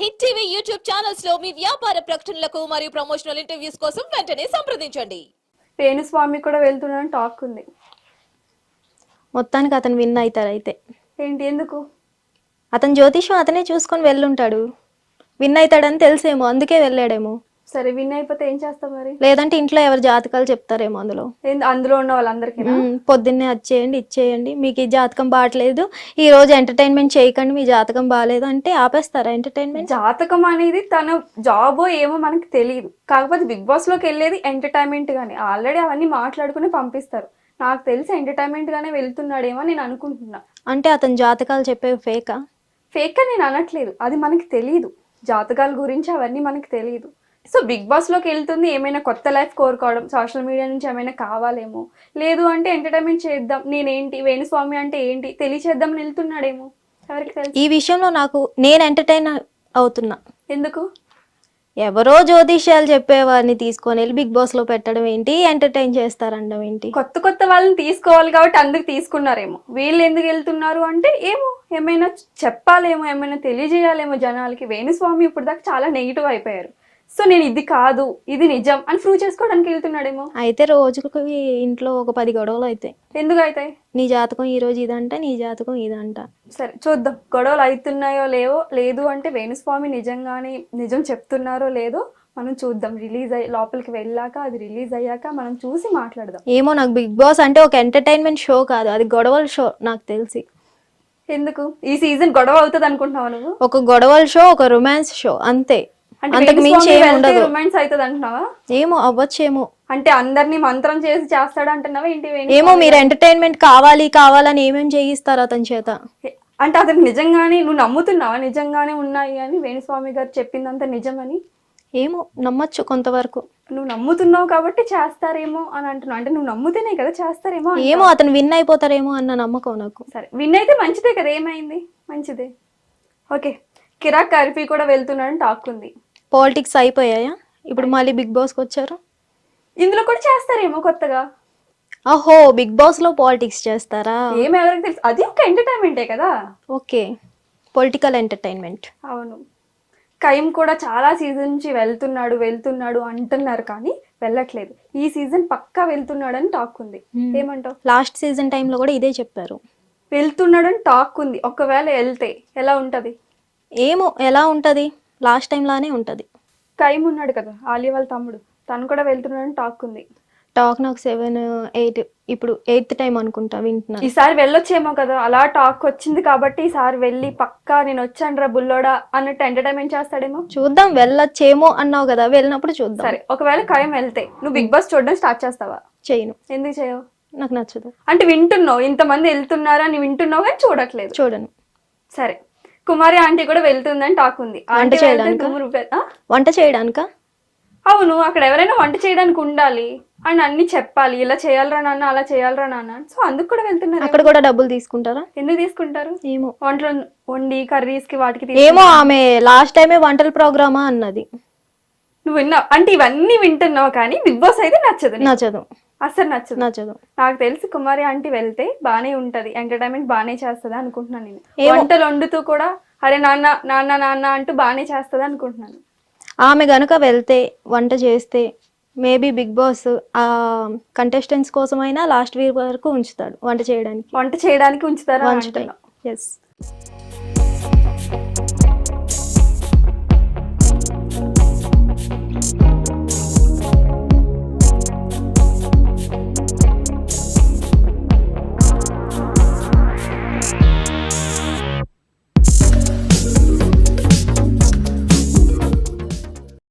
Hit TV YouTube ఛానల్స్లో మీ వ్యాపార ప్రకటనలకు మరియు ప్రమోషనల్ ఇంటర్వ్యూస్ కోసం వెంటనే సంప్రదించండి. పేనుస్వామి కూడా వెళ్తున్నాడని టాక్ ఉంది. మొత్తానికి అతను విన్ అవుతారు అయితే. ఏంటి ఎందుకు? అతను జ్యోతిషం అతనే చూసుకొని వెళ్ళుంటాడు. విన్ అవుతాడని తెలిసేమో అందుకే వెళ్ళాడేమో. సరే విన్ అయిపోతే ఏం చేస్తాం మరి? లేదంటే ఇంట్లో ఎవరి జాతకాలు చెప్తారేమో అందులో. ఏంది అందులో ఉన్న వాళ్ళందరికీ పొద్దున్నే వచ్చేయండి ఇచ్చేయండి మీకు ఈ జాతకం బాగట్లేదు ఈ రోజు ఎంటర్టైన్మెంట్ చేయకండి మీ జాతకం బాగాలేదు అంటే ఆపేస్తారా ఎంటర్టైన్మెంట్? జాతకం అనేది తన జాబో ఏమో మనకి తెలియదు. కాకపోతే బిగ్ బాస్లోకి వెళ్ళేది ఎంటర్టైన్మెంట్ గానే. ఆల్రెడీ అవన్నీ మాట్లాడుకుని పంపిస్తారు. నాకు తెలిసి ఎంటర్టైన్మెంట్ గానే వెళ్తున్నాడేమో నేను అనుకుంటున్నా. అంటే అతని జాతకాలు చెప్పే ఫేకా? ఫేక్ అని నేను అనట్లేదు. అది మనకి తెలియదు జాతకాల గురించి అవన్నీ మనకి తెలియదు సో బిగ్ బాస్లోకి వెళ్తుంది ఏమైనా కొత్త లైఫ్ కోరుకోవడం సోషల్ మీడియా నుంచి ఏమైనా కావాలేమో. లేదు అంటే ఎంటర్టైన్మెంట్ చేద్దాం నేనేంటి వేణుస్వామి అంటే ఏంటి తెలియచేద్దాం వెళ్తున్నాడేమో. ఎవరికి తెలుసు? ఈ విషయంలో నాకు నేను ఎంటర్టైన్ అవుతున్నా. ఎందుకు? ఎవరో జ్యోతిష్యాలు చెప్పేవారిని తీసుకొని వెళ్ళి బిగ్ బాస్లో పెట్టడం ఏంటి ఎంటర్టైన్ చేస్తారనడం ఏంటి? కొత్త కొత్త వాళ్ళని తీసుకోవాలి కాబట్టి అందుకు తీసుకున్నారేమో. వీళ్ళు ఎందుకు వెళ్తున్నారు అంటే ఏమో ఏమైనా చెప్పాలేమో ఏమైనా తెలియజేయాలేమో జనాలకి. వేణుస్వామి ఇప్పుడు దాకా చాలా నెగిటివ్ అయిపోయారు. సో నేను ఇది కాదు ఇది నిజం అని ప్రూవ్ చేసుకోవడానికి వెళ్తున్నాడేమో. అయితే రోజుకి ఇంట్లో ఒక పది గొడవలు అవుతాయి ఎందుకు అవుతాయి నీ జాతకం ఈ రోజు ఇదంట నీ జాతకం ఇదంట. సరే చూద్దాం. గొడవలు అవుతున్నాయో లేవో లేదు అంటే వేణుస్వామి నిజంగానే నిజం చెప్తున్నారో లేదో మనం చూద్దాం. రిలీజ్ అయ్యి లోపలికి వెళ్ళాక అది రిలీజ్ అయ్యాక మనం చూసి మాట్లాడదాం. ఏమో నాకు బిగ్ బాస్ అంటే ఒక ఎంటర్టైన్మెంట్ షో కాదు అది గొడవల షో నాకు తెలిసి. ఎందుకు? ఈ సీజన్ గొడవ అవుతుంది అనుకుంటున్నావా నువ్వు? ఒక గొడవల షో ఒక రొమాన్స్ షో అంతే. అంతకు మించి ఏమి ఉండదు. రొమాన్స్ అవుతుంది అంటున్నావా? ఏమో అవ్వచ్చేమో. అంటే అందరినీ మంత్రం చేసి చేస్తాడు అంటున్నావా ఏంటి ఏమో మీరు ఎంటర్టైన్మెంట్ కావాలి కావాలని ఏమేమి చేయిస్తారు అతని చేత? అంటే అతనికి నిజంగానే నువ్వు నమ్ముతున్నావా? నిజంగానే ఉన్నాయి అని వేణుస్వామి గారు చెప్పిందంత నిజమని? ఏమో నమ్మచ్చు కొంతవరకు. నువ్వు నమ్ముతున్నావు కాబట్టి చేస్తారేమో అని అంటున్నావు. అంటే నువ్వు నమ్ముతేనే కదా చేస్తారేమో. ఏమో అతను విన్ అయిపోతారేమో అన్న నమ్మకం నాకు. సరే విన్ అయితే మంచిదే కదా ఏమైంది? మంచిదే. ఓకే కిరాక్ కర్ఫీ కూడా వెళ్తున్నాడని టాక్ ఉంది. పాలిటిక్స్ అయిపోయాయా? ఇప్పుడు మళ్ళీ బిగ్ బాస్కి వచ్చారు? ఇందులో కూడా చేస్తారేమో కొత్తగా. అహో బిగ్ బాస్లో పాలిటిక్స్ చేస్తారా? ఏం ఎవరికి తెలుసు? అది ఒక ఎంటర్టైన్మెంటే కదా. Okay political entertainment. అవును. కైమ్ కూడా చాలా సీజన్ నుంచి వెళ్తున్నాడు వెళ్తున్నాడు అంటున్నారు కానీ వెళ్ళట్లేదు. ఈ సీజన్ పక్కా వెళ్తున్నాడని టాక్ ఉంది. ఏమంటావు? లాస్ట్ సీజన్ టైంలో కూడా ఇదే చెప్పారు. వెళ్తున్నాడని టాక్ ఉంది. ఒకవేళ వెళ్తే ఎలా ఉంటది? ఏమో ఎలా ఉంటది? లాస్ట్ టైం లానే ఉంటది. కైమ్ ఉన్నాడు కదా ఆలియా వాళ్ళ తమ్ముడు. తను కూడా వెళ్తున్నాడని టాక్ ఉంది. టాక్ నాకు సెవెన్ ఎయిట్ ఇప్పుడు ఎయిత్ టైం అనుకుంటా వింటున్నా. ఈసారి వెళ్ళొచ్చేమో కదా అలా టాక్ వచ్చింది కాబట్టి ఈసారి వెళ్ళి పక్కా నేను వచ్చాను రా బుల్లోడా అన్నట్టు ఎంటర్టైన్మెంట్ చేస్తాడేమో. చూద్దాం వెళ్ళొచ్చేమో అన్నావు కదా వెళ్ళినప్పుడు చూద్దాం. సరే ఒకవేళ ఖాయం వెళ్తే నువ్వు బిగ్ బాస్ చూడడం స్టార్ట్ చేస్తావా? చేయను. ఎందుకు చేయవు? నాకు నచ్చదు. అంటే వింటున్నావు ఇంతమంది వెళ్తున్నారా అని వింటున్నావు కానీ చూడట్లేదు. చూడను. సరే. కుమారి ఆంటీ కూడా వెళ్తుందని టాక్ ఉంది. వెళ్తే చేయడానికా? వంట చేయడానికా? అవును అక్కడ ఎవరైనా వంట చేయడానికి ఉండాలి. అండ్ అన్ని చెప్పాలి. ఇలా చేయాలరా నాన్న అలా చేయాలరా నాన్న సో అందుకు కూడా వెళ్తున్నారు అక్కడ కూడా డబ్బులు తీసుకుంటారా? ఎందుకు తీసుకుంటారు? ఏమో. వంటలు వండి కర్రీస్కి వాటికి ఏమో ఆమె లాస్ట్ టైమే వంటల ప్రోగ్రామా అన్నది. నువ్వు విన్నావు? అంటే ఇవన్నీ వింటున్నావు కానీ బిగ్ బాస్ అయితే నచ్చదు. నచ్చదు. అస్సలు నచ్చదు. నచ్చదు. నాకు తెలిసి కుమారి ఆంటీ వెళ్తే బానే ఉంటది ఎంటర్టైన్మెంట్ బానే చేస్తది అనుకుంటున్నాను నేను. వంటలు వండుతూ కూడా అరే నాన్న నాన్న నాన్న అంటూ బానే చేస్తది అనుకుంటున్నాను. ఆమె గనుక వెళ్తే వంట చేస్తే మేబీ బిగ్ బాస్ ఆ కంటెస్టెంట్స్ కోసమైనా లాస్ట్ వీక్ వరకు ఉంచుతాడు వంట చేయడానికి. వంట చేయడానికి ఉంచుతారా. ఎస్